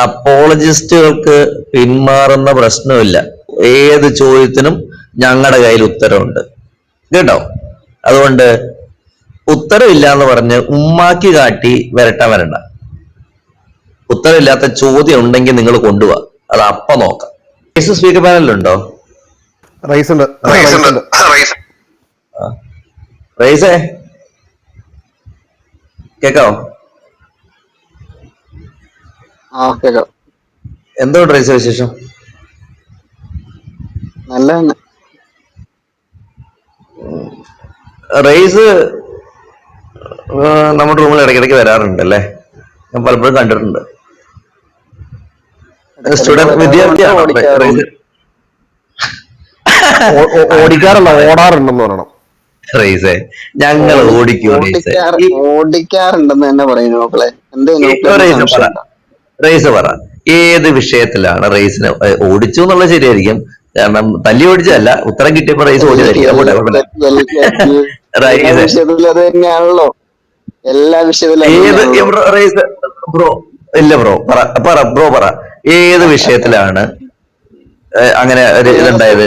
അപ്പോളജിസ്റ്റുകൾക്ക് പിന്മാറുന്ന പ്രശ്നമില്ല. ഏത് ചോദ്യത്തിനും ഞങ്ങളുടെ കയ്യിൽ ഉത്തരവുണ്ട്. കേട്ടോ? അതുകൊണ്ട് ഉത്തരവില്ല എന്ന് പറഞ്ഞ് ഉമ്മാക്കി കാട്ടി വരട്ട വരണ്ട. ഉത്തരവില്ലാത്ത ചോദ്യം ഉണ്ടെങ്കിൽ നിങ്ങൾ കൊണ്ടുപോവാ അത് അപ്പ നോക്കാം. കേസ് സ്പീക്കർ പാനലുണ്ടോ റൈസ് ഉണ്ട്. റൈസ് ഉണ്ട്. റൈസേ കേക്കാവോ? എന്തുകൊണ്ട് റൈസ് വിശേഷം? നല്ല റേസ് നമ്മുടെ റൂമിൽ ഇടയ്ക്കിടയ്ക്ക് വരാറുണ്ട് അല്ലേ ഞാൻ പലപ്പോഴും കണ്ടിട്ടുണ്ട്. സ്റ്റുഡന്റ് വിദ്യാർത്ഥിയാണോ ഓടിക്കാറല്ല ഓടാറുണ്ടെന്ന് പറയണം. റേസേ ഞങ്ങൾ ഓടിക്കും ഓടിക്കാറുണ്ടെന്ന് തന്നെ പറയുന്നു മക്കളെ. എന്തേ റൈസ് പറ ഏത് വിഷയത്തിലാണ് റേസിന് ഓടിച്ചു എന്നുള്ളത് ശരിയായിരിക്കും. കാരണം തല്ലി ഓടിച്ചല്ല ഉത്തരം കിട്ടിയപ്പോ റേസ് പോട്ടെ. എല്ലാ റൈസ് വിഷയത്തിലും തന്നെയാണല്ലോ. ബ്രോ ഇല്ല ബ്രോ പറ പറ ബ്രോ പറ. ഏത് വിഷയത്തിലാണ് അങ്ങനെ ഒരു ഇതുണ്ടായത്?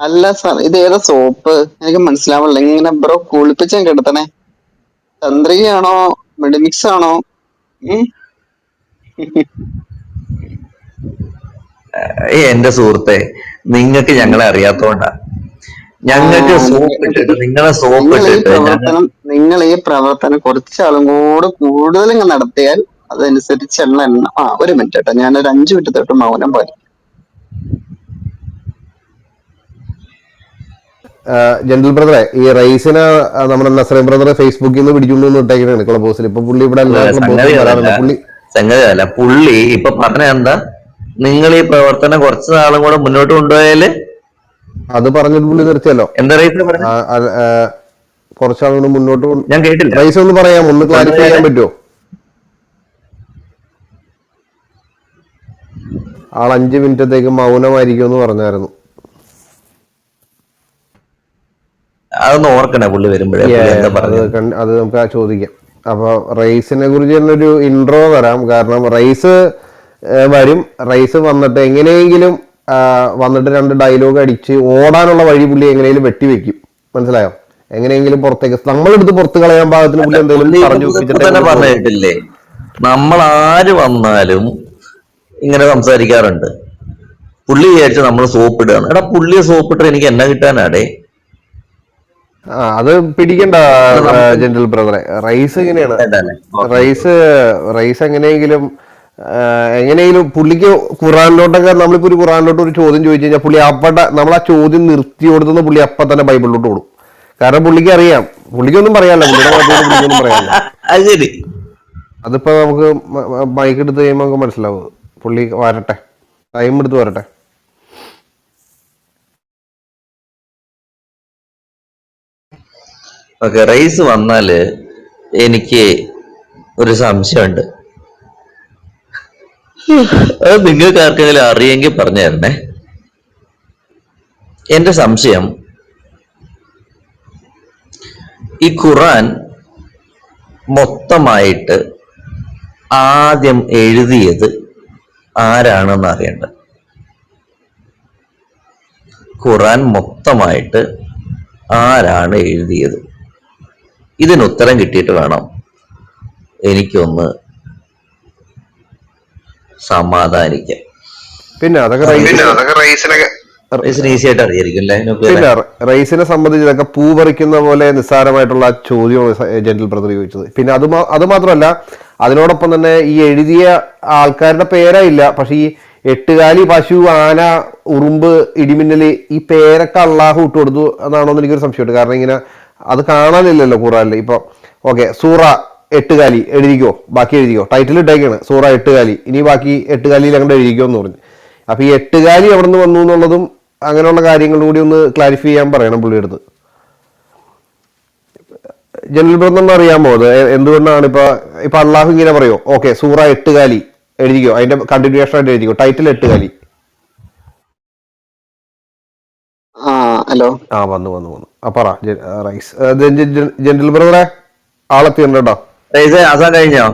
അല്ല സാർ ഇത് ഏതാ സോപ്പ്? എനിക്ക് മനസ്സിലാവില്ല ഇങ്ങനെ ബ്രോ കുളിപ്പിച്ചാൻ കിടത്തണേ. തന്ത്രിയാണോ മെഡിമിക്സ് ആണോ എന്റെ സുഹൃത്തെ നിങ്ങൾക്ക് ഞങ്ങളെ അറിയാത്തോണ്ടാ. ഞങ്ങൾക്ക് ആ, സോപ്പ് ഇട്ടിട്ട് നിങ്ങളെ സോപ്പ് നിങ്ങൾ ഈ ഇട്ടിട്ട് പ്രവർത്തനം നിങ്ങൾ ഈ പ്രവർത്തനം കുറച്ചാളും കൂടെ കൂടുതൽ നടത്തിയാൽ അതനുസരിച്ച് എണ്ണ എണ്ണ ആ ഒരു മിനിറ്റ് കേട്ടോ. ഞാൻ ഒരു അഞ്ചു മിനിറ്റ് തൊട്ട് മൗനം പോലെ. ജനറൽ ബ്രദറെ ഈ റൈസിനെ നമ്മുടെ നസ്രീം ബ്രദറെ ഫേസ്ബുക്കിൽ നിന്ന് പിടിച്ചുകൊണ്ടുവന്ന് ഇട്ടേക്കാണ് ക്ലബ് ഹൗസിൽ ഇപ്പൊ പുള്ളി ഇവിടെ എല്ലാ ക്ലബ് പുള്ളി സംഗതി അതല്ല പുള്ളി ഇപ്പൊ പറഞ്ഞ എന്താ? നിങ്ങൾ ഈ പ്രവർത്തനം കുറച്ച് നാളും കൂടെ മുന്നോട്ട് കൊണ്ടുപോയാൽ അത് പറഞ്ഞിട്ട് പുള്ളി നിർത്തിയല്ലോ. എന്താ റേറ്റ് ആ, ആ, മുന്നോട്ട് ഞാൻ കേട്ടില്ല. റൈസ് ഒന്ന് പറയാം ഒന്ന് ക്ലാരിഫൈ ചെയ്യാൻ പറ്റുമോ ആൾ അഞ്ച് മിനിറ്റത്തേക്ക് മൗനമായിരിക്കും എന്ന് പറഞ്ഞായിരുന്നു. അതൊന്ന് ഓർക്കണേ പുള്ളി വരുമ്പോഴേ അത് പറഞ്ഞത്? അത് നമുക്ക് ആ ചോദിക്കാം. അപ്പൊ റൈസിനെ കുറിച്ച് തന്നെ ഒരു ഇൻട്രോ തരാം. കാരണം റൈസ് വരും. റൈസ് വന്നിട്ട് എങ്ങനെയെങ്കിലും വന്നിട്ട് രണ്ട് ഡയലോഗ് അടിച്ച് ഓടാനുള്ള വഴി പുള്ളി എങ്ങനെയെങ്കിലും വെട്ടിവെക്കും. മനസ്സിലായോ? എങ്ങനെയെങ്കിലും പുറത്തേക്ക് നമ്മളെടുത്ത് പുറത്ത് കളയാൻ പാകത്തിന് പുള്ളി എന്തെങ്കിലും പറഞ്ഞു പറഞ്ഞിട്ടില്ലേ? നമ്മൾ ആര് വന്നാലും ഇങ്ങനെ സംസാരിക്കാറുണ്ട്. പുള്ളി വിചാരിച്ച് നമ്മൾ സോപ്പ് ഇടുകയാണ് എടാ പുള്ളിയെ സോപ്പ് ഇട്ടാൽ എനിക്ക് എന്നാ കിട്ടാനാടേ. അത് പിടിക്കണ്ട ജനറൽ ബ്രദറെ റൈസ് എങ്ങനെയാണ്? റൈസ് റൈസ് എങ്ങനെയെങ്കിലും എങ്ങനെയെങ്കിലും പുള്ളിക്ക് ഖുറാനിലോട്ടൊക്കെ നമ്മളിപ്പോ ഒരു ഖുറാനിലോട്ട് ഒരു ചോദ്യം ചോദിച്ചു കഴിഞ്ഞാൽ പുള്ളി അപ്പട്ട നമ്മൾ ആ ചോദ്യം നിർത്തി കൊടുത്തുന്ന പുള്ളി അപ്പൊ തന്നെ ബൈബിളിലോട്ട് ഓടും. കാരണം പുള്ളിക്ക് അറിയാം. പുള്ളിക്കൊന്നും പറയാനില്ല. പുള്ളിയുടെ പുള്ളിക്കൊന്നും പറയാനില്ല. അത് അതിപ്പോ നമുക്ക് മൈക്ക് എടുത്ത് കഴിയുമ്പോൾ നമുക്ക് മനസ്സിലാവും. പുള്ളി വരട്ടെ. ടൈം എടുത്ത് വരട്ടെ. ഓക്കെ റൈസ് വന്നാൽ എനിക്ക് ഒരു സംശയമുണ്ട്. അത് നിങ്ങൾക്ക് ആർക്കെങ്കിലും അറിയെങ്കിൽ പറഞ്ഞു തരണേ. എന്റെ സംശയം ഈ ഖുറാൻ മൊത്തമായിട്ട് ആദ്യം എഴുതിയത് ആരാണെന്ന് അറിയണ്ട ഖുറാൻ മൊത്തമായിട്ട് ആരാണ് എഴുതിയത്? ഇതിന് ഉത്തരം കിട്ടിയിട്ട് വേണം. എനിക്കൊന്ന് സമാധാനിക്കാൻ. പിന്നെ അതൊക്കെ റൈസ് റൈസിന് ഈസി ആയിട്ട് അറിയായിരിക്കും അല്ലേ? നോക്കിയാലേ? പിന്നെ റൈസിനെ സംബന്ധിച്ച് ഇതൊക്കെ പൂ പറിക്കുന്ന പോലെ നിസ്സാരമായിട്ടുള്ള ചോദ്യമാണ് ജനറൽ ബ്രദർ ചോദിച്ചത് പിന്നെ അത് അത് മാത്രമല്ല അതിനോടൊപ്പം തന്നെ ഈ എഴുതിയ ആൾക്കാരുടെ പേരായില്ല പക്ഷെ ഈ എട്ടുകാലി പശു ആന ഉറുമ്പ് ഇടിമിന്നൽ ഈ പേരൊക്കെ അള്ളാഹു ഇട്ട് കൊടുത്തു എന്നാണോ എന്ന് എനിക്കൊരു സംശയമുണ്ട്. കാരണം ഇങ്ങനെ അത് കാണാനില്ലല്ലോ ഖുറാനിൽ ഇപ്പൊ ഓക്കെ സൂറ എട്ടുകാലി എഴുതിക്കോ ബാക്കി എഴുതിക്കോ. ടൈറ്റിൽ ഇട്ടേക്കാണ് സൂറ എട്ടുകാലി ഇനി ബാക്കി എട്ടുകാലിയിൽ അങ്ങോട്ട് എഴുതിക്കോ എന്ന് പറഞ്ഞു. അപ്പോൾ ഈ എട്ടുകാലി എവിടെ നിന്ന് വന്നു എന്നുള്ളതും അങ്ങനെയുള്ള കാര്യങ്ങളും കൂടി ഒന്ന് ക്ലാരിഫൈ ചെയ്യാൻ പറയണം പുള്ളിയെടുത്ത്. ജനറൽ ബ്രദറിന് അറിയാമോ അത് എന്തുകൊണ്ടാണ് ഇപ്പൊ ഇപ്പൊ അള്ളാഹു ഇങ്ങനെ പറയോ? ഓക്കെ സൂറ എട്ടുകാലി എഴുതിക്കോ അതിന്റെ കണ്ടിന്യൂഷൻ ആയിട്ട് എഴുതിക്കോ ടൈറ്റിൽ എട്ടുകാലി ഹലോ? ആ വന്നു വന്നു വന്നു. ആ പറ റൈസ്. ജെന്റിൽ ബ്രദറെ ആളെത്തിയുണ്ട് റൈസ് ആസാൻ കഴിഞ്ഞോ?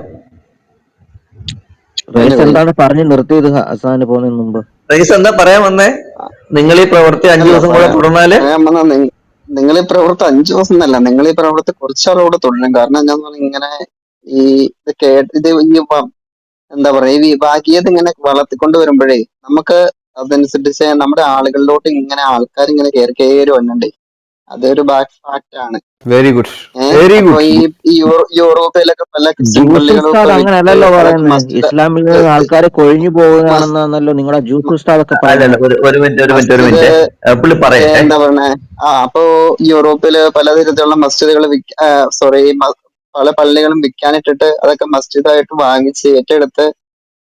റൈസ് എന്താണ് പറഞ്ഞു നിർത്തിയത് ഹസാന് പോകുന്നതിന് മുമ്പ്? റൈസ് എന്താ പറയാൻ വന്നേ? നിങ്ങൾ ഈ പ്രവൃത്തി അഞ്ചു ദിവസം കൂടെ തുടർന്നാൽ നിങ്ങൾ ഈ പ്രവൃത്തി അഞ്ചു ദിവസം എന്നല്ല നിങ്ങൾ ഈ പ്രവൃത്തി കുറച്ചാളോട് തുടരും കാരണം ഞാൻ പറഞ്ഞാൽ ഇങ്ങനെ ഈ ഇത് കേട്ട് ഇത് ഈ എന്താ പറയാ ഈ വിഭാഗീയത ഇങ്ങനെ വളർത്തിക്കൊണ്ട് വരുമ്പോഴേ നമുക്ക് അതനുസരിച്ച് നമ്മുടെ ആളുകളിലോട്ട് ഇങ്ങനെ ആൾക്കാർ ഇങ്ങനെ കയറി കയറി വന്നിട്ടുണ്ട് അതൊരു ബാക്ക് ഫാക്ട് ആണ്. വെരി ഗുഡ് വെരി ഗുഡ് ഈ യൂറോപ്പിലൊക്കെ പല അങ്ങനെയല്ലല്ലോ പറയുന്നത്. ഇസ്ലാമിൽ ആൾക്കാരെ കൊഴിഞ്ഞു പോവുകയാണെന്നല്ലോ നിങ്ങളുടെ ജ്യൂസ് ഉസ്താദ് ഒക്കെ ഒരു ഒരു മിനിറ്റ് ഒരു മിനിറ്റ് ഒരു മിനിറ്റ് ഏ, പുള്ളി എന്താ പറയണേ ആ അപ്പോ യൂറോപ്പിൽ പലതരത്തിലുള്ള മസ്ജിദുകൾ സോറി പല പള്ളികളും വിൽക്കാനിട്ടിട്ട് അതൊക്കെ മസ്ജിദായിട്ട് വാങ്ങിച്ച് ഏറ്റെടുത്ത്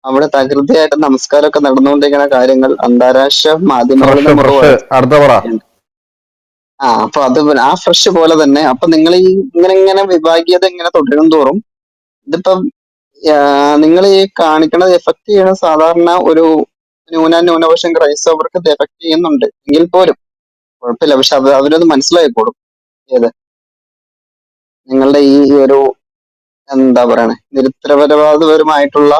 അവിടെ തകൃതിയായിട്ട് നമസ്കാരമൊക്കെ നടന്നുകൊണ്ടിരിക്കുന്ന കാര്യങ്ങൾ അന്താരാഷ്ട്ര മാധ്യമങ്ങളിൽ ഫ്രഷ് അടുത്ത പറ ആ അപ്പൊ അത് ആ ഫ്രഷ് പോലെ തന്നെ. അപ്പൊ നിങ്ങൾ ഈ ഇങ്ങനെ ഇങ്ങനെ വിഭാഗീയത ഇങ്ങനെ തുടരും തോറും ഇതിപ്പം നിങ്ങൾ ഈ കാണിക്കണത് എഫക്ട് ചെയ്യണ സാധാരണ ഒരു ന്യൂന ന്യൂനപക്ഷം ക്രൈസ്തവർക്ക് ഇത് എഫക്ട് ചെയ്യുന്നുണ്ട്. എങ്കിൽ പോലും കുഴപ്പമില്ല. പക്ഷെ അത് അവരത് മനസ്സിലായിക്കോളും. ഏത്? നിങ്ങളുടെ ഈ ഒരു എന്താ പറയണേ നിരുത്തരവാദപരമായിട്ടുള്ള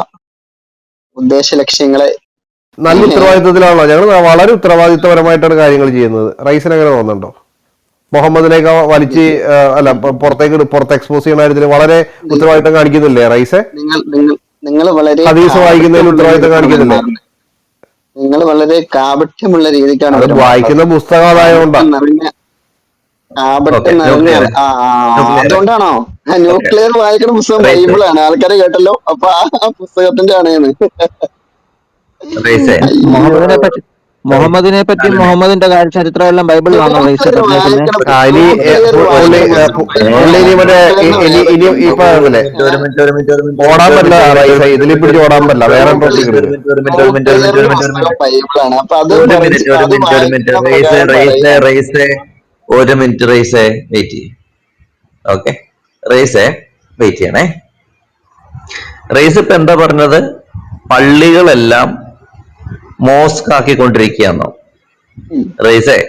ഉദ്ദേശ ലക്ഷ്യങ്ങളെ നല്ല ഉത്തരവാദിത്തത്തിലാണല്ലോ. ഞങ്ങൾ വളരെ ഉത്തരവാദിത്തപരമായിട്ടാണ് കാര്യങ്ങൾ ചെയ്യുന്നത്. റൈസിന് അങ്ങനെ തോന്നുന്നുണ്ടോ? മുഹമ്മദിനേക്ക് വലിച്ച് അല്ല പുറത്തേക്ക് പുറത്ത് എക്സ്പോസ് ചെയ്യുന്ന കാര്യത്തിൽ വളരെ ഉത്തരവാദിത്തം കാണിക്കുന്നില്ലേ റൈസെ? നിങ്ങൾ വളരെ ഹദീസ് വായിക്കുന്നതിൽ ഉത്തരവാദിത്തം കാണിക്കുന്നില്ലേ? നിങ്ങൾ വളരെ കാപട്യമുള്ള രീതിക്കാണ് വായിക്കുന്ന പുസ്തകം അതായതുകൊണ്ടാ അതുകൊണ്ടാണോ ന്യൂക്ലിയർ വായിക്കുന്ന പുസ്തകം ബൈബിൾ ബൈബിളാണ് ആൾക്കാരെ കേട്ടല്ലോ അപ്പൊ ആ പുസ്തകത്തിന്റെ ആണേന്ന് റൈസേ മുഹമ്മദിനെ പറ്റി മുഹമ്മദിന്റെ കാര്യ ചരിത്രം എല്ലാം മിനിറ്റ് ഓടാൻ പറ്റില്ല ഇതിൽ പിടിച്ച് ഓടാൻ വേറെ ബൈബിളാണ് ഒരു മിനിറ്റ് റേസേ വെയിറ്റ് ചെയ്യും. ഓക്കെ റേസ് വെയിറ്റ് ചെയ്യണേ. റേസ് ഇപ്പൊ എന്താ പറഞ്ഞത്? പള്ളികളെല്ലാം മോസ്ക് ആക്കിക്കൊണ്ടിരിക്കുകയാണോ. റേസേ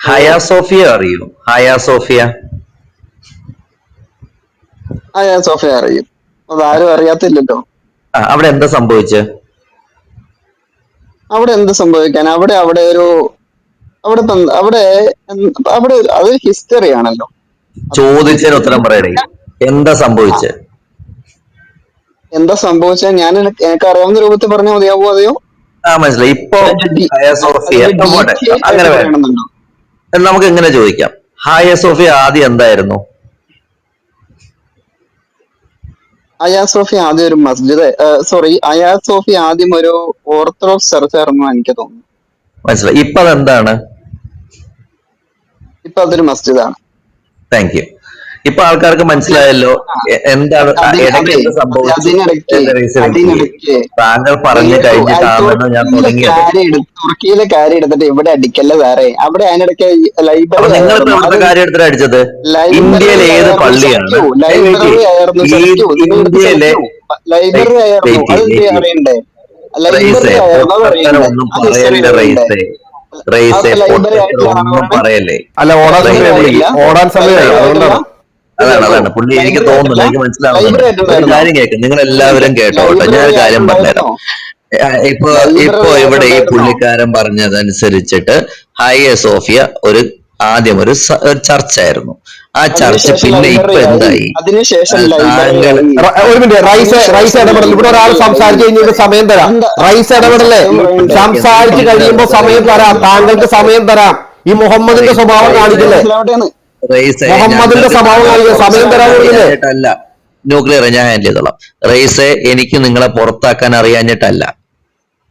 ഹയാ സോഫിയ അറിയൂ? ഹയാ സോഫിയ ആ സോഫിയ അറിയും അതാരും അറിയാത്തില്ലല്ലോ അവിടെ എന്താ സംഭവിച്ചത്? അവിടെ എന്ത് സംഭവിക്കാൻ? അവിടെ അവിടെ ഒരു അവിടെ അവിടെ അവിടെ അത് ഹിസ്റ്ററി ആണല്ലോ. ചോദിച്ചതിന് ഉത്തരം പറയണേ എന്താ സംഭവിച്ചേ? എന്താ സംഭവിച്ച? ഞാൻ എനിക്ക് അറിയാവുന്ന രൂപത്തിൽ പറഞ്ഞാൽ മതിയാവോ അതെയോ? ആ മനസ്സിലായി. ഇപ്പൊ അങ്ങനെ? നമുക്ക് എങ്ങനെ ചോദിക്കാം. ഹായ സോഫിയ ആദ്യം എന്തായിരുന്നു? അയാ സോഫി ആദ്യം ഒരു മസ്ജിദ് സോറി അയാ സോഫി ആദ്യം ഒരു ഓർത്തഡോക്സ് ചർച്ച ആയിരുന്നു എനിക്ക് തോന്നുന്നു. മനസ്സിലായി. ഇപ്പൊ അതെന്താണ് ഇപ്പൊ അതൊരു മസ്ജിദാണ് താങ്ക് യു ഇപ്പൊ ആൾക്കാർക്ക് മനസ്സിലായല്ലോ എന്താണ് അതിനിടയ്ക്ക് താങ്കൾ പറഞ്ഞു കഴിഞ്ഞിട്ടാണെന്ന് ഞാൻ തുർക്കിയിലെ കാര്യം തുർക്കിയിലെ കാര്യം എടുത്തിട്ട് ഇവിടെ അടിക്കല്ല വേറെ? അവിടെ അതിനിടയ്ക്ക് ലൈബ്രറി നിങ്ങൾ ഇവിടുത്തെ കാര്യം എടുത്തിട്ട് അടിച്ചത്? ഇന്ത്യയിലെ ഏത് പള്ളിയാണ്? ഇന്ത്യയിലെ ലൈബ്രറി ആയിരുന്നു. അത് wait ചെയ്യ്. അറിയണ്ടേ? റൈസെ ലൈബ്രറി ആയിരുന്നു അത് അറിയണ്ടേ? റൈസെ ഒന്നും പറയല്ലേ. അല്ല ഓടാൻ സമയമായി ഓടാൻ സമയമായി അതുകൊണ്ടാണ്. അതാണ് അതാണ്. പുള്ളി എനിക്ക് തോന്നുന്നു എനിക്ക്. മനസ്സിലാവുന്നുണ്ട്. ഒരു കാര്യം കേൾക്കും നിങ്ങൾ എല്ലാവരും കേട്ടോ കേട്ടോ. ഞാൻ ഒരു കാര്യം പറഞ്ഞുതരാം. ഇപ്പൊ ഇപ്പൊ ഇവിടെ ഈ പുള്ളിക്കാരൻ പറഞ്ഞതനുസരിച്ചിട്ട് ഹൈ എ സോഫിയ ഒരു ആദ്യം ഒരു ചർച്ചയായിരുന്നു. ആ ചർച്ച പിന്നെ ഇപ്പൊ എന്തായി? ഒരു മിനിറ്റ് റൈസ് റൈസ് ഇടപെടൽ ഇവിടെ ഒരാൾ സംസാരിച്ചു കഴിഞ്ഞിട്ട് സമയം തരാം. റൈസ് ഇടപെടലേ സംസാരിച്ചു കഴിയുമ്പോ സമയം തരാം. താങ്കൾക്ക് സമയം തരാം. ഈ മുഹമ്മദിന്റെ സ്വഭാവം കാണിക്കില്ലേ? മുഹമ്മദിന്റെ സ്വഭാവം സമയം തരാൻ ന്യൂക്ലിയർ ഞാൻ ഹാൻഡിൽ ചെയ്തോളാം. റൈസ് എനിക്ക് നിങ്ങളെ പുറത്താക്കാൻ അറിയാഞ്ഞിട്ടല്ല.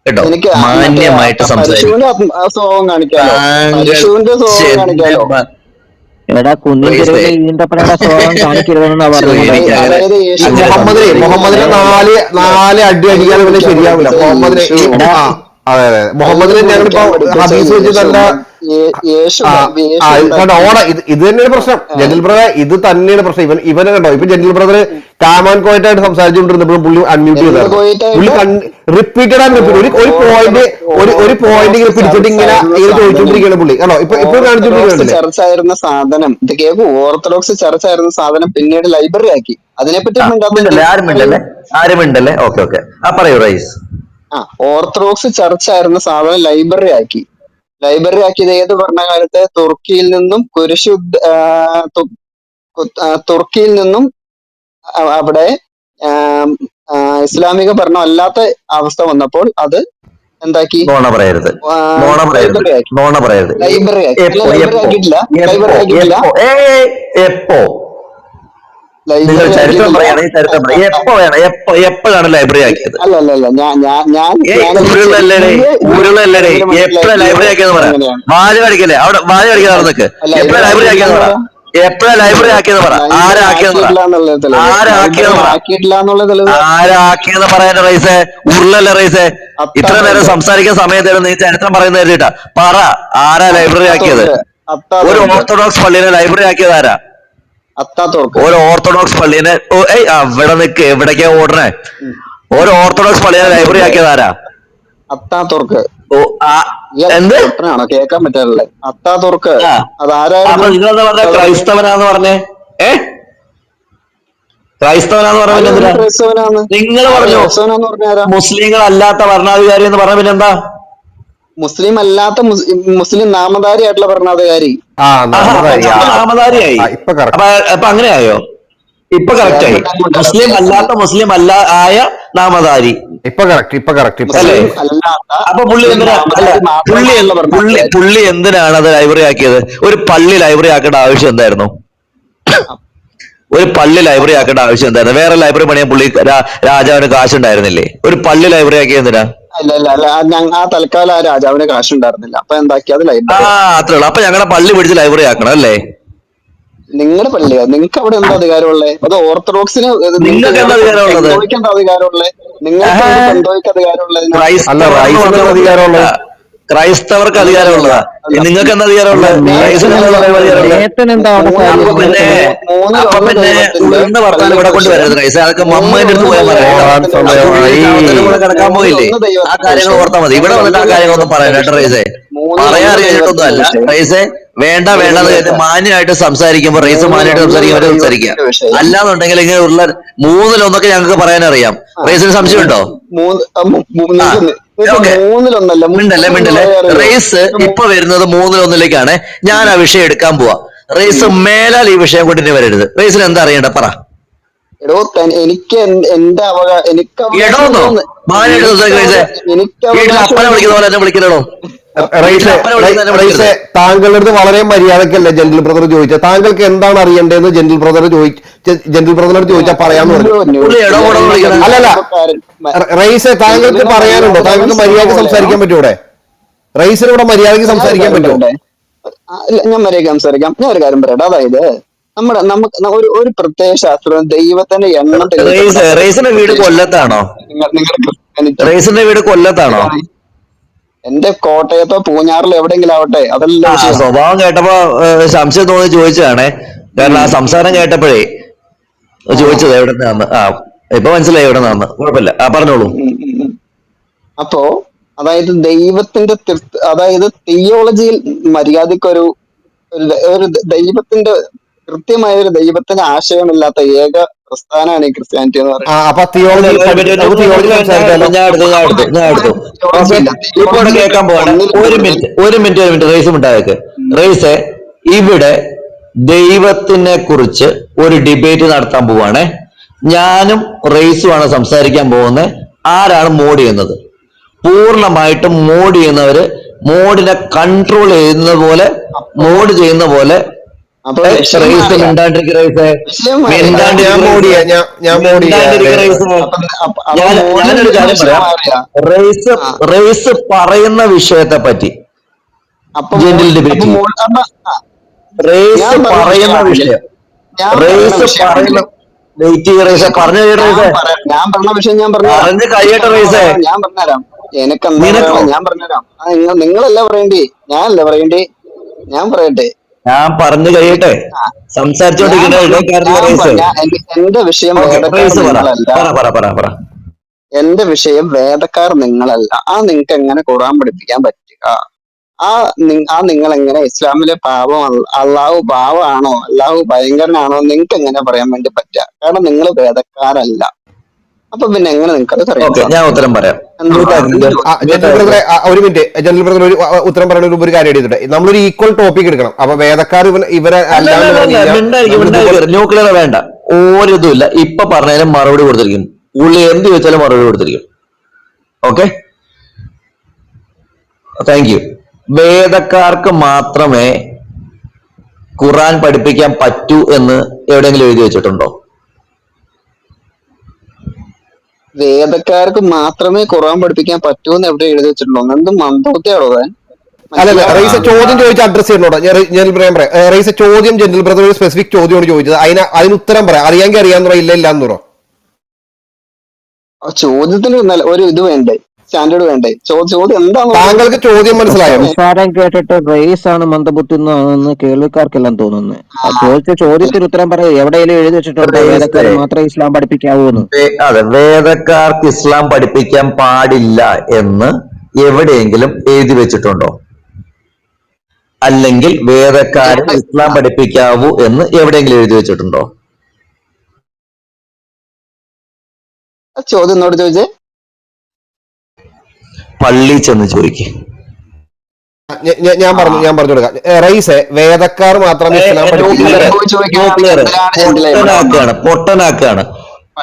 കേട്ടോ. മാന്യമായിട്ട് സംസാരിക്കും. മുഹമ്മദിനെ മുഹമ്മദിനെ നാല് നാല് അടി പിന്നെ ശരിയാവില്ല. മുഹമ്മദിനെ അതെ അതെ. മുഹമ്മദിനെ ഞാനിപ്പോ ഹദീസ് വെച്ച് നല്ല കണ്ടോ ഓട ഇത് ഇത് തന്നെയാണ് പ്രശ്നം. ജനറൽ ബ്രദർ ഇത് തന്നെയാണ് പ്രശ്നം. ഇവൻ ഇവനെ കണ്ടോ? ഇപ്പൊ ജനറൽ ബ്രദർ കാമാൻ കോയറ്റായിട്ട് സംസാരിച്ചുകൊണ്ടിരുന്നപ്പോഴും പുള്ളി അൺമ്യൂട്ട് ചെയ്താൽ പുള്ളി റിപ്പീറ്റഡ് ആൻഡ് റിപ്പീറ്റ് ഒരു പോയിന്റ് ഒരു ഒരു പോയിന്റ് ഇങ്ങനെ പിടിച്ചിട്ട് ഇങ്ങനെ ഇങ്ങനെ ചോദിച്ചോണ്ടിരിക്കുകയാണ് പുള്ളി. കണ്ടോ? ഇപ്പൊ ഇപ്പൊ ഓർത്തഡോക്സ് കാണിച്ചോണ്ടിരിക്കുകയാണല്ലേ ചർച്ച ആയിരുന്ന സാധനം. ഇത് കേൾക്കൂ ഓർത്തഡോക്സ് ചർച്ച ആയിരുന്ന സാധനം പിന്നീട് ലൈബ്രറി ആക്കി. അതിനെപ്പറ്റി പറ്റി ആരും മിണ്ടല്ലേ ആരും മിണ്ടല്ലേ ഓക്കെ ഓക്കെ. ആ പറയൂ റൈസ്. ആ ഓർത്തഡോക്സ് ചർച്ച ആയിരുന്ന സാധനം ലൈബ്രറി ആക്കി. ലൈബ്രറി ആക്കിയത് ഏത് ഭരണകാലത്ത്? തുർക്കിയിൽ നിന്നും കുരിശു യുദ്ധ- ആ, തു- കു- ആ, തുർക്കിയിൽ നിന്നും അവിടെ ഇസ്ലാമിക ഭരണം അല്ലാത്ത അവസ്ഥ വന്നപ്പോൾ അത് എന്താക്കി? നോണ പറയരുത്. നോണ പറയരുത്. പറയരുത്. ലൈബ്രറി ആക്കി. എപ്പോ ലൈബ്രറി ആക്കിയിട്ടില്ല. ലൈബ്രറി ആക്കിയിട്ടില്ല. എപ്പോ ഏയ് എപ്പോ നിങ്ങൾ ലൈബ്രറി ചരിത്രം പറയുകയാണെങ്കിൽ ചരിത്രം പറയാം എപ്പോ വേണം? എപ്പോ എപ്പോഴാണ് ലൈബ്രറി ആക്കിയത്? ഉരുളല്ലേ ഉരുളല്ലേ എപ്പോഴാ ലൈബ്രറി ആക്കിയെന്ന് പറയാം വാൽ കടിക്കല്ലേ അവിടെ വാൽ കടിക്കാതെ നടന്നൊക്കെ എപ്പോഴാ ലൈബ്രറി ആക്കിയെന്ന് പറ? എപ്പോഴാ ലൈബ്രറി ആക്കിയെന്ന് പറ? ആരാക്കിയെന്ന് ആരാക്കിയെന്ന് പറയാൻ റൈസേ? ഉരുളല്ലേ റൈസേ? ഇത്ര നേരം സംസാരിക്കാൻ സമയം തരും നീ ചരിത്രം പറയുന്ന കരുതിട്ടാ പറ ആരാ ലൈബ്രറി ആക്കിയത്? ഒരു ഓർത്തഡോക്സ് പള്ളിയിലെ ലൈബ്രറി ആക്കിയത് ആരാ? ഒരു ഓർത്തഡോക്സ് പള്ളിനെ ഓ, ഏയ് അവിടെ നിക്ക് എവിടേക്കാ ഓടണേ ഒരു ഓർത്തഡോക്സ് പള്ളിനെ ലൈബ്രറി ആക്കിയത് ആരാ? അത്താത്തോർക്ക് എന്ത്? കേൾക്കാൻ പറ്റാറില്ലേ? അത്താത്തോർക്ക് അതാരായിരുന്നു ക്രൈസ്തവനാന്ന് പറഞ്ഞേ? ഏ? ക്രൈസ്തവനാന്ന് പറഞ്ഞ നിങ്ങൾ പറഞ്ഞു മുസ്ലിങ്ങൾ അല്ലാത്ത ഭരണാധികാരി എന്ന് പറഞ്ഞ പിന്നെന്താ മുസ്ലിം അല്ലാത്ത മുസ്ലിം നാമധാരി. ആയിട്ടുള്ള ഭരണാധികാരി നാമധാരിയായി. അപ്പൊ അങ്ങനെയായോ? ഇപ്പൊ കറക്റ്റ് ആയി. മുസ്ലിം അല്ലാത്ത മുസ്ലിം അല്ല ആയ നാമധാരി. ഇപ്പൊ കറക്റ്റ് ഇപ്പൊ കറക്റ്റ് അപ്പൊ പുള്ളി എന്തിനാ പുള്ളി പുള്ളി പുള്ളി എന്തിനാണ് അത് ലൈബ്രറി ആക്കിയത്? ഒരു പള്ളി ലൈബ്രറി ആക്കേണ്ട ആവശ്യം എന്തായിരുന്നു? ഒരു പള്ളി ലൈബ്രറി ആക്കേണ്ട ആവശ്യം എന്തായിരുന്നു? വേറെ ലൈബ്രറി പണിയാൻ പുള്ളി രാജാവിന് കാശുണ്ടായിരുന്നില്ലേ? ഒരു പള്ളി ലൈബ്രറി ആക്കിയത് എന്തിനാ? അല്ല അല്ല അല്ല ആ ഞങ്ങ ആ തൽക്കാലം ആ രാജാവിന് കാശുണ്ടായിരുന്നില്ല. അപ്പൊ എന്താക്കി? അത് ആ ലൈബ്രറി അത്രേ ഉള്ളൂ അപ്പൊ ഞങ്ങളുടെ പള്ളി പിടിച്ച് ലൈബ്രറി ആക്കണം അല്ലേ? നിങ്ങളുടെ പള്ളിയാ? നിങ്ങൾക്ക് അവിടെ എന്താ അധികാരമുള്ളത് അത് ഓർത്തഡോക്സിന് നിങ്ങൾക്ക് എന്താ അധികാരമുള്ളത്? എന്താ അധികാരമുള്ളത് നിങ്ങൾക്ക് ആഹാ. പെന്തോയ്ക്ക് അധികാരമുള്ളത് അല്ല, ക്രൈസ്തവർക്ക് റൈസിന് അധികാരമുള്ളത്. ക്രൈസ്തവർക്ക് അധികാരമുള്ളതാ. നിങ്ങൾക്ക് എന്താ അധികാരമുള്ളത് പിന്നെ മൂന്ന് അപ്പൊ പിന്നെ ഉയർന്ന വർത്താനം ഇവിടെ കൊണ്ട് വരരുത് റൈസ് അതൊക്കെ മമ്മേന്റെ അടുത്ത് പോയാൽ കൂടെ കിടക്കാൻ പോയില്ലേ? ആ കാര്യങ്ങൾ ഓർത്താൽ മതി. ഇവിടെ വന്നിട്ട് ആ കാര്യങ്ങളൊന്നും പറയാൻ കേട്ടോ റൈസേ. പറയാൻ അറിയാനായിട്ടൊന്നും അല്ല. റൈസേ വേണ്ട വേണ്ട കേട്ട് മാന്യമായിട്ട് സംസാരിക്കുമ്പോ റൈസ് മാന്യമായിട്ട് സംസാരിക്കുമ്പോൾ സംസാരിക്കുക. അല്ലാന്നുണ്ടെങ്കിൽ ഇങ്ങനെ ഉള്ള മൂന്നിലൊന്നൊക്കെ ഞങ്ങൾക്ക് പറയാനറിയാം. റൈസിന് സംശയമുണ്ടോ? മിണ്ടല്ലേ മിണ്ടല്ലേ? റേസ് ഇപ്പൊ വരുന്നത് മൂന്നിലൊന്നിലേക്കാണ്. ഞാൻ ആ വിഷയം എടുക്കാൻ പോവാ. റേസ് മേലാൽ ഈ വിഷയം കൊണ്ടുതന്നെ വരരുത്. റേസിന് എന്താ അറിയണ്ട പറ. എടോ എനിക്ക് എന്റെ അവകാശം എനിക്ക് താങ്കളുടെ അടുത്ത് വളരെ മര്യാദക്കല്ലേ ജെന്റിൽ ബ്രദർ ചോദിച്ചത് താങ്കൾക്ക് എന്താണ് അറിയേണ്ടതെന്ന് ജെന്റിൽ ബ്രദർ ചോദിച്ച ജെന്റിൽ ബ്രദറിനോട് ചോദിച്ചാൽ പറയാന്ന് പറഞ്ഞു. അല്ലല്ല. റൈസേ താങ്കൾക്ക് പറയാനുണ്ടോ? താങ്കൾക്ക് മര്യാദയ്ക്ക് സംസാരിക്കാൻ പറ്റൂടെ ഇവിടെ റൈസിനൂടെ മര്യാദയ്ക്ക് സംസാരിക്കാൻ പറ്റൂടെ ഞാൻ മര്യാദ സംസാരിക്കാം. ഞാൻ ഒരു കാര്യം പറയട്ടെ. അതായത് നമ്മുടെ നമുക്ക് ഒരു ഒരു പ്രത്യേക ശാസ്ത്രം ദൈവത്തിന്റെ എണ്ണം റേസിന്റെ വീട് കൊല്ലത്താണോ? റേസിന്റെ വീട് കൊല്ലത്താണോ? എന്റെ കോട്ടയത്തോ പൂഞ്ഞാറിലോ എവിടെയെങ്കിലും ആവട്ടെ അതല്ല സ്വഭാവം കേട്ടപ്പോ സംശയം തോന്നി ചോദിച്ചതാണേ. കാരണം ആ സംസാരം കേട്ടപ്പോഴേ ചോദിച്ചത് എവിടെ നിന്നാന്ന് ആ ഇപ്പൊ മനസ്സിലായി എവിടെ നിന്നാന്ന് കുഴപ്പമില്ല. ആ പറഞ്ഞോളൂ. അപ്പോ അതായത് ദൈവത്തിന്റെ അതായത് തിയോളജിയിൽ മര്യാദക്കൊരു ഒരു ദൈവത്തിന്റെ കൃത്യമായ ഒരു ദൈവത്തിന് ആശയമില്ലാത്ത ഏക പ്രസ്ഥാനമാണ് ഈ ക്രിസ്ത്യാനിറ്റി എന്ന് പറയുന്നത്. കേൾക്കാൻ ഒരു മിനിറ്റ് ഒരു മിനിറ്റ് ഒരു മിനിറ്റ് റേസ് റേസ് ഇവിടെ ദൈവത്തിനെ കുറിച്ച് ഒരു ഡിബേറ്റ് നടത്താൻ പോവാണേ. ഞാനും റേസുമാണ് സംസാരിക്കാൻ പോകുന്നത് ആരാണ് മോഡ് ചെയ്യുന്നത്? പൂർണമായിട്ടും മോഡ് ചെയ്യുന്നവര് മോഡിനെ കൺട്രോൾ ചെയ്യുന്ന പോലെ മോഡ് ചെയ്യുന്ന പോലെ അപ്പൊ റേസ് റേസേ റേസേ റേസ് റേസ് പറയുന്ന വിഷയത്തെ പറ്റി. അപ്പൊ ആ, റേസ് പറയുന്ന വിഷയം. റേസ് പറയുന്ന വെയിറ്റ് ചെയ്യ റേസേ പറഞ്ഞു റേസ് റേസേ ഞാൻ പറഞ്ഞ വിഷയം ഞാൻ പറഞ്ഞു പറഞ്ഞ് കഴിയട്ടെ റേസേ. ഞാൻ പറഞ്ഞുതരാം. എനിക്ക് ഞാൻ പറഞ്ഞുതരാം. നിങ്ങളല്ല പറയണ്ടേ? ഞാനല്ല പറയണ്ടേ? ഞാൻ പറയട്ടെ. ഞാൻ പറഞ്ഞു കഴിയട്ടെ. സംസാരിച്ചോണ്ടിരിക്കുന്ന വിഷയം എന്റെ വിഷയം വേദക്കാർ നിങ്ങളല്ല. ആ നിങ്ങൾക്ക് എങ്ങനെ ഖുറാൻ പഠിപ്പിക്കാൻ പറ്റുക? ആ ആ നിങ്ങൾ എങ്ങനെ ഇസ്ലാമിലെ പാപം അള്ളാഹു പാവമാണോ അള്ളാഹു ഭയങ്കരനാണോ? നിങ്ങൾക്ക് എങ്ങനെ പറയാൻ വേണ്ടി പറ്റുക? കാരണം നിങ്ങൾ വേദക്കാരല്ല. അപ്പൊ പിന്നെ എങ്ങനെ നിങ്ങൾക്ക് ഞാൻ ഉത്തരം പറയാം. ഒരു മിനിറ്റ് ജനറൽ ബ്രദർ ഒരു ഉത്തരം പറയുന്ന മുമ്പ് ഒരു കാര്യം എടുത്തിട്ട് നമ്മളൊരു ഈക്വൽ ടോപ്പിക് എടുക്കണം. അപ്പൊ വേദക്കാർ ഇവരെ ന്യൂക്ലിയർ വേണ്ട. ഒരിതും ഇല്ല. ഇപ്പൊ പറഞ്ഞതിന് മറുപടി കൊടുത്തിരിക്കും. ഉള്ളി എന്ത് ചോദിച്ചാലും മറുപടി കൊടുത്തിരിക്കും. ഓക്കെ? താങ്ക് യു വേദക്കാർക്ക് മാത്രമേ ഖുറാൻ പഠിപ്പിക്കാൻ പറ്റൂ എന്ന് എവിടെയെങ്കിലും എഴുതി വെച്ചിട്ടുണ്ടോ? വേദക്കാർക്ക് മാത്രമേ ഖുർആൻ പഠിപ്പിക്കാൻ പറ്റൂ എന്ന് എവിടെ എഴുതി വെച്ചിട്ടുണ്ടോ? എന്ത് താൻ അല്ലല്ല റൈസ ചോദ്യം ചോദിച്ച അഡ്രസ് ചെയ്യണോട്ടോ ഞാൻ റൈ- ജനറൽ ബ്രദർ പറയാം. ഏ, ചോദ്യം ജനറൽ ബ്രദർ ഒരു സ്പെസിഫിക് ചോദ്യമാണ് ചോദിച്ചത്. അതിന് അതിന് ഉത്തരം പറയാം. അറിയാമെങ്കിൽ അറിയാന്ന് പറ ഇല്ല ഇല്ല എന്ന് പറ. ആ ചോദ്യത്തിന് ഒരു ഇത് വേണ്ടേ? സ്റ്റാൻഡേർഡ് വേണ്ടേ? ചോദ്യം എന്താണ് താങ്കൾക്ക് ചോദ്യം മനസ്സിലായോ? സംസാരം കേട്ടിട്ട് റേസ് ആണ് മന്ദബുദ്ധി എന്നാണെന്ന് കേൾവിക്കാർക്കെല്ലാം തോന്നുന്നത് ആ ചോദിച്ച ചോദ്യത്തിന് ഉത്തരം പറയാം. എവിടെയെങ്കിലും എഴുതി വെച്ചിട്ടുണ്ട്? വേദക്കാർ മാത്രമേ ഇസ്ലാം പഠിപ്പിക്കാവൂ എന്ന് അതെ വേദക്കാർക്ക് ഇസ്ലാം പഠിപ്പിക്കാൻ പാടില്ല എന്ന് എവിടെയെങ്കിലും എഴുതി വെച്ചിട്ടുണ്ടോ? അല്ലെങ്കിൽ വേദക്കാരൻ ഇസ്ലാം പഠിപ്പിക്കാവൂ എന്ന് എവിടെയെങ്കിലും എഴുതി വെച്ചിട്ടുണ്ടോ? ചോദ്യം എന്നോട് ചോദിച്ചേ. പള്ളി ചെന്ന് ചോദിക്കും. ഞാൻ പറഞ്ഞു ഞാൻ പറഞ്ഞു കൊടുക്കാം. റൈസ് വേദക്കാർ മാത്രമേ ഇസ്ലാം പഠിപ്പിക്കില്ല ചോദിച്ചു നോക്കിയാൽ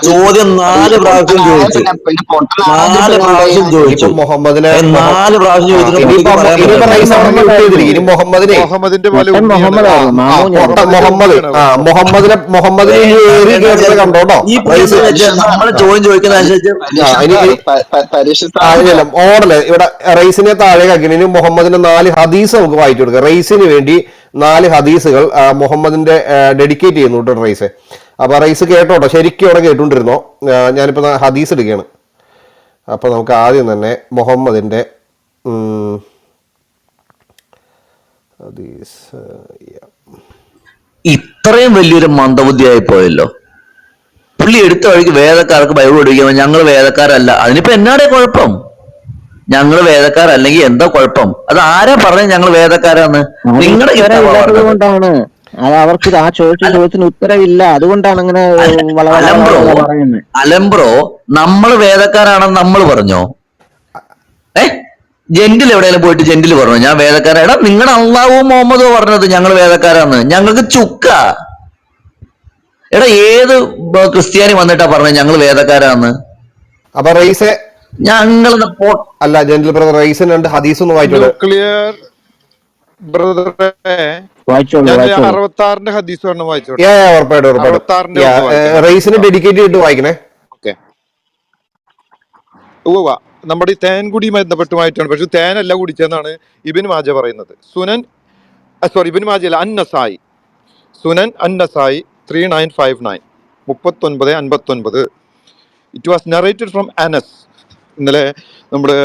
ചോദ്യം നാല് പ്രാവശ്യം ചോദിച്ചു. നാല് പ്രാവശ്യം ചോദിച്ചു. മുഹമ്മദിനെ നാല് പ്രാവശ്യം ചോദിച്ചിട്ട്. ഇനി മുഹമ്മദിനെ മുഹമ്മദിന്റെ മുഹമ്മദ് മുഹമ്മദിനെ മുഹമ്മദിനെ കേട്ടത് കണ്ടോട്ടോ? നമ്മൾ ചോദ്യം ചോദിക്കുന്ന അനുസരിച്ച് ഇവിടെ റൈസിനെ താഴെ ആക്കിയതിന് മുഹമ്മദിന്റെ നാല് ഹദീസ് നമുക്ക് വായിച്ചു കൊടുക്കാം. റൈസിന് വേണ്ടി നാല് ഹദീസുകൾ മുഹമ്മദിന്റെ ഡെഡിക്കേറ്റ് ചെയ്യുന്നു കേട്ടോ റൈസ്. അപ്പൊ റൈസ് കേട്ടോട്ടോ. ശരിക്കും അവിടെ കേട്ടുകൊണ്ടിരുന്നോ? ഞാനിപ്പോൾ ഞാനിപ്പോ ഹദീസ് എടുക്കുകയാണ്. അപ്പോൾ നമുക്ക് ആദ്യം തന്നെ മുഹമ്മദിന്റെ ഇത്രയും വലിയൊരു മന്ദബുദ്ധിയായി പോയല്ലോ. പുള്ളി എടുത്ത വഴിക്ക് വേദക്കാർക്ക് ബൈബിൾ പഠിക്കുമ്പോൾ ഞങ്ങൾ വേദക്കാരല്ല. അതിനിപ്പോ എന്നാടെ കുഴപ്പം? ഞങ്ങൾ വേദക്കാരല്ലെങ്കിൽ എന്താ കുഴപ്പം? അത് ആരാ പറഞ്ഞത് ഞങ്ങൾ വേദക്കാരാന്ന്? നിങ്ങളുടെ അത് അവർക്ക് ആ ചോദിച്ച ചോദ്യത്തിന് ഉത്തരവില്ല. അതുകൊണ്ടാണ് അങ്ങനെ അലംബ്രോ അലംബ്രോ നമ്മൾ വേദക്കാരാണെന്ന് നമ്മൾ പറഞ്ഞോ? ഏ? ജെന്റിൽ എവിടെയെങ്കിലും പോയിട്ട് ജെന്റിൽ പറഞ്ഞു? ഞാൻ വേദക്കാരാണ് നിങ്ങൾ നിങ്ങളുടെ അള്ളാഹുവോ മുഹമ്മദോ പറഞ്ഞത് ഞങ്ങൾ വേദക്കാരാന്ന്. ഞങ്ങൾക്ക് ചുക്ക. എടാ ഏത് ക്രിസ്ത്യാനി വന്നിട്ടാ പറഞ്ഞത് ഞങ്ങൾ വേദക്കാരാന്ന്? അപ്പൊ റൈസെ ഞങ്ങൾ അല്ല ജെന്റിൽ ബ്രദർ റൈസൻ രണ്ട് ഹദീസ് ഒന്ന് വായിച്ചോളൂ ക്ലിയർ ബ്രദറെ ഹദീസ് വായിച്ചോട്ടെ. ഉറപ്പായിട്ടും ഉറപ്പായിട്ടും. റൈസിന് ഡെഡിക്കേറ്റ് ചെയ്തിട്ട് വായിക്കണേ. ഓക്കെ. നമ്മുടെ ഈ തേൻകുടി ബന്ധപ്പെട്ടുമായിട്ടാണ് പക്ഷെ തേനല്ല കുടിച്ചെന്നാണ് ഇബിൻ മാജ പറയുന്നത്. സുനൻ സോറി ഇബിൻ മാജ അല്ല Nasai. Sunan Nasai three nine five nine മുപ്പത്തൊൻപത് അൻപത്തൊൻപത്. It was narrated from Anas ഇന്നലെ നമ്മുടെ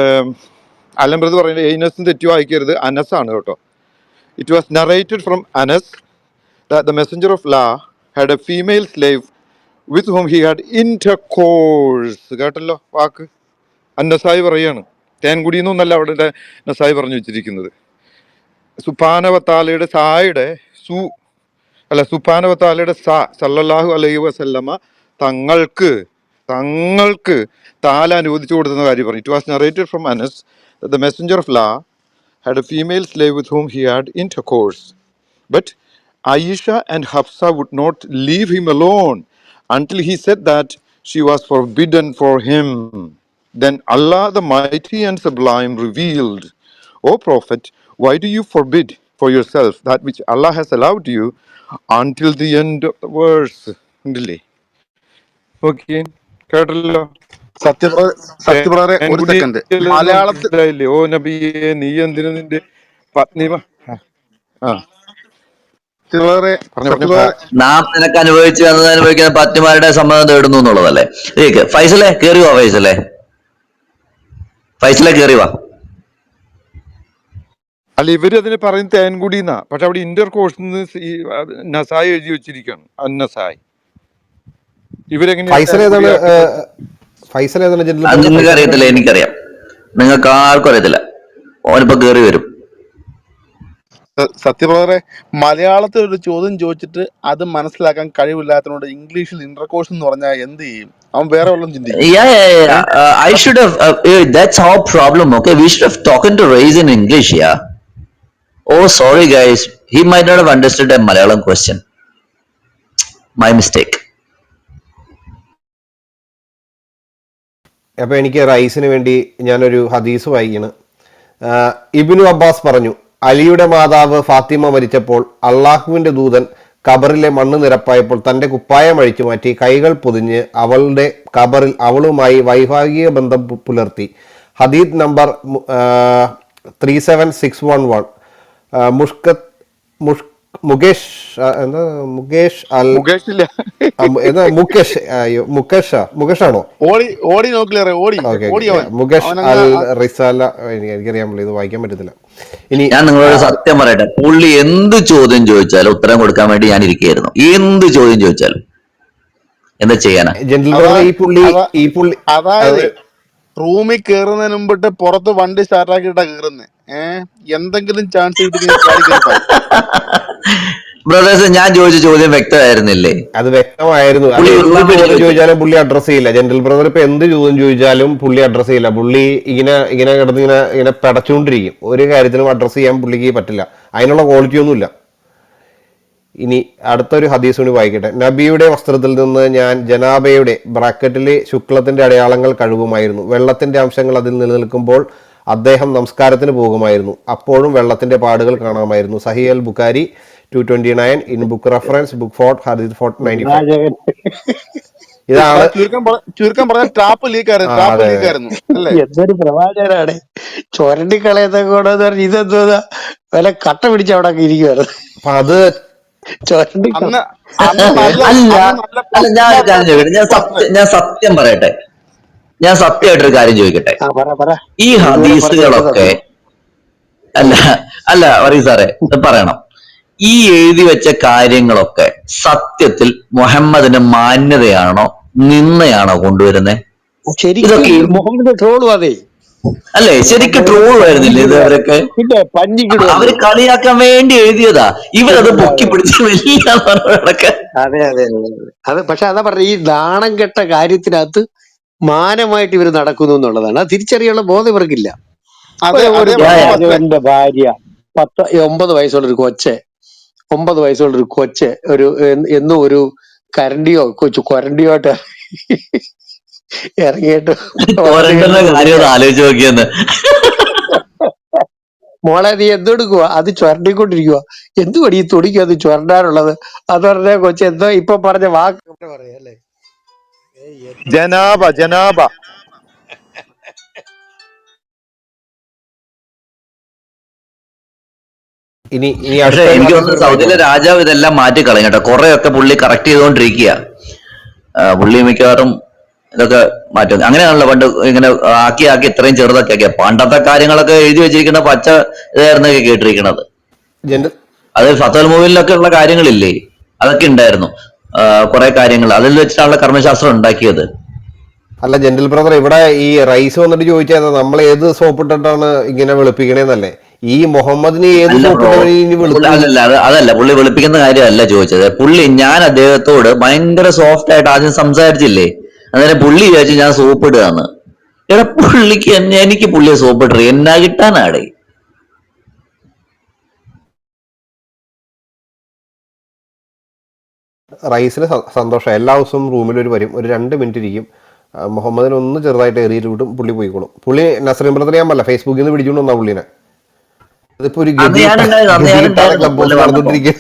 അലംബ്രത് പറയുന്നത് എയ്നസും തെറ്റി വായിക്കരുത് അനസ് ആണ് കേട്ടോ. It was narrated from Anas that the messenger of law had a female slave with whom he had intercourse. കേട്ടല്ലോ വാക്ക്? അന്നസായി പറയാണ്. തേൻകുടി എന്നൊന്നല്ല അവിടെ നസായി പറഞ്ഞു വെച്ചിരിക്കുന്നത്. സുപാനവത്താലയുടെ സായുടെ സു അല്ല സുപാനവത്താലയുടെ സാ സല്ലല്ലാഹു അലൈഹി വസല്ലമ തങ്ങൾക്ക് തങ്ങൾക്ക് താല അനുവദിച്ചു കൊടുത്തുന്ന കാര്യം പറഞ്ഞു. It was narrated from Anas the messenger of ലാ had a female slave with whom he had intercourse. But Aisha and Hafsa would not leave him alone until he said that she was forbidden for him. Then Allah the Mighty and Sublime revealed, O Prophet, why do you forbid for yourself that which Allah has allowed you until the end of the verse? ഉണ്ടല്ലേ? Okay. കേട്ടല്ലോ സത്യപ്ര സത്യപ്രദറെ ഒരു second മലയാളത്തിൽ ഓ നബിയെ നീ എന്തിനു നിന്റെ പത്നി ആ. നാം നിനക്ക് അനുഭവിച്ചു എന്നത് അനുഭവിക്കുന്ന പത്നിമാരുടെ സമ്മതം തേടുന്നു എന്നുള്ളതല്ലേ? ഏക്ക് ഫൈസലെ കേറി വാ ഫൈസലെ. ഫൈസലെ കേറി വാ. അല്ല ഇവർ അതിന് പറയും തേൻകുടി എന്നാ. പക്ഷെ അവിടെ ഇന്റർ കോഴ്സ് നസായി എഴുതി വെച്ചിരിക്കുകയാണ്. അന്നസായി. ഇവരെങ്ങനെ ഫൈസൽ നിങ്ങൾക്ക് അറിയത്തില്ല എനിക്കറിയാം. നിങ്ങൾക്ക് ആർക്കും അറിയത്തില്ല. ഓനിപ്പോ കേറി വരും. സത്യപ്രദറെ മലയാളത്തിൽ ഒരു ചോദ്യം ചോദിച്ചിട്ട് അത് മനസ്സിലാക്കാൻ കഴിവില്ലാത്തതിനോട് ഇംഗ്ലീഷിൽ ഇന്റർകോഴ്സ് എന്ന് പറഞ്ഞാൽ എന്ത് ചെയ്യും? അവൻ വേറെ വല്ലതും ചിന്തിക്കും. English oh sorry guys he my not understand a Malayalam question my mistake അപ്പൊ എനിക്ക് റൈസിന് വേണ്ടി ഞാനൊരു ഹദീസ് വായിക്കണം. ഇബ്നു അബ്ബാസ് പറഞ്ഞു അലിയുടെ മാതാവ് ഫാത്തിമ മരിച്ചപ്പോൾ അള്ളാഹുവിന്റെ ദൂതൻ കബറിലെ മണ്ണ് നിരപ്പായപ്പോൾ തന്റെ കുപ്പായം അഴിച്ചു മാറ്റി കൈകൾ പൊതിഞ്ഞ് അവളുടെ കബറിൽ അവളുമായി വൈഭാഗിക ബന്ധം പുലർത്തി. ഹദീദ് number three seven six one one. മുഷ്കത്ത് മുഷ് മുകേഷ് എന്താ മുകേഷ് അൽ മുകേഷ് ഇല്ല. എന്താ മുകേഷ് അയ്യോ മുകേഷ് മുകേഷാണോ ഓടി ഓടി നോക്കില്ലേ ഓടി മുകേഷ് അൽ റിസാല എനിക്ക് എനിക്കറിയാൻ പറ്റില്ല ഇത് വായിക്കാൻ പറ്റത്തില്ല. ഇനി ഞാൻ നിങ്ങളോട് സത്യം പറയട്ടെ. പുള്ളി എന്ത് ചോദ്യം ചോദിച്ചാലും ഉത്തരം കൊടുക്കാൻ വേണ്ടി ഞാൻ ഇരിക്കുകയായിരുന്നു. എന്ത് ചോദ്യം ചോദിച്ചാലും? എന്താ ചെയ്യാനാ? ഈ പുള്ളി ഈ പുള്ളി അതായത് റൂമിൽ കേറുന്നതിന് മുമ്പിട്ട് പുറത്ത് വണ്ടി സ്റ്റാർട്ട് കയറുന്നത് ഏഹ് എന്തെങ്കിലും ചാൻസ് കിട്ടി ബ്രദേഴ്സ് ഞാൻ ചോദിച്ച ചോദ്യം വ്യക്തമായിരുന്നില്ലേ? അത് വ്യക്തമായിരുന്നു. ചോദിച്ചാലും പുള്ളി അഡ്രസ് ചെയ്യില്ല. ജനറൽ ബ്രദർ ഇപ്പൊ എന്ത് ചോദ്യം ചോദിച്ചാലും പുള്ളി അഡ്രസ് ചെയ്യില്ല. പുള്ളി ഇങ്ങനെ ഇങ്ങനെ കിടന്ന് ഇങ്ങനെ ഇങ്ങനെ പടച്ചുകൊണ്ടിരിക്കും ഒരു കാര്യത്തിനും അഡ്രസ് ചെയ്യാൻ പുള്ളിക്ക് പറ്റില്ല. അതിനുള്ള ക്വാളിറ്റി ഒന്നുമില്ല. ഇനി അടുത്തൊരു ഹദീസ് കൂടി വായിക്കട്ടെ. നബിയുടെ വസ്ത്രത്തിൽ നിന്ന് ഞാൻ ജനാബയുടെ ബ്രാക്കറ്റിലെ ശുക്ലത്തിന്റെ അടയാളങ്ങൾ കഴുകുമായിരുന്നു. വെള്ളത്തിന്റെ അംശങ്ങൾ അതിൽ നിലനിൽക്കുമ്പോൾ അദ്ദേഹം നമസ്കാരത്തിന് പോകുമായിരുന്നു. അപ്പോഴും വെള്ളത്തിന്റെ പാടുകൾ കാണാമായിരുന്നു. Sahih al Bukhari two twenty nine in book reference book four ഹദീസ് ഫോർട്ട് നയന്റി ഫൈവ് ഇതാണ് ചുരുക്കം പറഞ്ഞ ടാപ്പ് ലീക്ക് ആയിരുന്നു ടാപ്പ് ലീക്ക് ആയിരുന്നു അല്ലേ? എന്തൊരു പ്രവാചകനാണ്. ചൊരണ്ടി കളയത്തെ കൂടെ ഇതെന്താ വില കട്ട പിടിച്ച് അവിടെ അങ്ങ് ഇരിക്കുവായിരുന്നു. അപ്പൊ അത് ചൊരണ്ടി അന്ന് അന്ന് അല്ല ഞാൻ ചോദിക്കട്ടെ ഞാൻ സത്യം ഞാൻ സത്യം പറയട്ടെ. ഞാൻ സത്യമായിട്ടൊരു കാര്യം ചോദിക്കട്ടെ. പറ പറ. ഈ ഹദീസുകളൊക്കെ അല്ല അല്ല പറയൂ സാറേ ഇത് പറയണം. ഈ എഴുതി വെച്ച കാര്യങ്ങളൊക്കെ സത്യത്തിൽ മുഹമ്മദിന് മാന്യതയാണോ നിന്നയാണോ കൊണ്ടുവരുന്നത് ശരിക്കും ഇതൊക്കെ മുഹമ്മദ് ട്രോളും അതെ. അല്ലേ? ശരിക്കും ട്രോൾ ആയിരുന്നില്ലേ ഇത് അവരൊക്കെ? അവർ കളിയാക്കാൻ വേണ്ടി എഴുതിയതാ. ഇവരത് പൊക്കി പിടിച്ച് വലിയ അതെ അതെ പക്ഷെ അതാ പറഞ്ഞ ഈ നാണം കെട്ട കാര്യത്തിനകത്ത് മാനമായിട്ട് ഇവർ നടക്കുന്നു എന്നുള്ളതാണ്. അത് തിരിച്ചറിയാനുള്ള ബോധം ഇവർക്കില്ല. ഒരു ഭാര്യ പത്ത് ഒമ്പത് വയസ്സുള്ള ഒരു കൊച്ച് ഒമ്പത് വയസ്സുള്ള ഒരു കൊച്ച് ഒരു എന്നും ഒരു കരണ്ടിയോ കൊച്ചു കൊരണ്ടിയോട്ട് ഇറങ്ങിയിട്ട് പോരണ്ടെന്ന കാര്യം ഒന്ന് ആലോചിച്ച് നോക്കിയെന്ന്. മോളെ നീ എന്തെടുക്കുക അത് ചുരണ്ടിക്കൊണ്ടിരിക്കുക എന്തുപടി ഈ തുണിക്ക് അത് ചുരണ്ടാനുള്ളത്? അത് പറഞ്ഞ കൊച്ചു എന്തോ ഇപ്പൊ പറഞ്ഞ വാക്ക്. പറയാ ജനാബ ജനാബ. ഇനി ഇനി പക്ഷേ എനിക്ക് തോന്നുന്നു സൗദിയിലെ രാജാവ് ഇതെല്ലാം മാറ്റി കളയും കേട്ടോ. കുറെ ഒക്കെ പുള്ളി കറക്റ്റ് ചെയ്തുകൊണ്ടിരിക്കുക. പുള്ളി മിക്കവാറും ഇതൊക്കെ മാറ്റും. അങ്ങനെയാണല്ലോ പണ്ട് ഇങ്ങനെ ആക്കി ആക്കി ഇത്രയും ചെറുതൊക്കെ ആക്കിയ പണ്ടത്തെ കാര്യങ്ങളൊക്കെ എഴുതി വെച്ചിരിക്കുന്ന പച്ച ഇതായിരുന്നൊക്കെ കേട്ടിരിക്കണത് അത് ഫത്തൽ മൂവിലൊക്കെ ഉള്ള കാര്യങ്ങളില്ലേ? അതൊക്കെ ഉണ്ടായിരുന്നു. കുറെ കാര്യങ്ങൾ. അതിൽ വെച്ചിട്ടാണല്ലോ കർമ്മശാസ്ത്രം ഉണ്ടാക്കിയത്. അല്ല ജനറൽ ബ്രദർ ഇവിടെ ഈ റൈസ് വന്നിട്ട് ചോദിച്ചാൽ നമ്മൾ ഏത് സോപ്പ് ഇട്ടിട്ടാണ് ഇങ്ങനെ വെളുപ്പിക്കണേന്നല്ലേ? ഈ മുഹമ്മദിനെ ഏത് വെളുപ്പിക്കുന്നത് അതല്ല പുള്ളി വെളുപ്പിക്കുന്ന കാര്യമല്ല ചോദിച്ചത്. പുള്ളി ഞാൻ അദ്ദേഹത്തോട് ഭയങ്കര സോഫ്റ്റ് ആയിട്ട് ആദ്യം സംസാരിച്ചില്ലേ? അന്നേരം പുള്ളി വിചാരിച്ചു ഞാൻ സോപ്പ് ഇടുകയെന്ന് എടാ പുള്ളിക്ക് എന്നെ- എനിക്ക് പുള്ളിയെ സോപ്പ് ഇട്ടു എന്നാ കിട്ടാനാടേ? റൈസിന് സന്തോഷം. എല്ലാ ദിവസവും റൂമിൽ ഒരു വരും. ഒരു രണ്ട് മിനിറ്റ് ഇരിക്കും. മുഹമ്മദിനെ ഒന്ന് ചെറുതായിട്ട് എറിയിട്ട് വിട്ടും പുള്ളി പോയിക്കോളും. പുള്ളി നസറിൻ ബ്രദർ ഞാൻ ഫേസ്ബുക്കിൽ നിന്ന് പിടിച്ചുകൊണ്ട് വന്നാ പുള്ളിനെ. ഇതിപ്പോ ഒരു. നടന്നുകൊണ്ടിരിക്കുക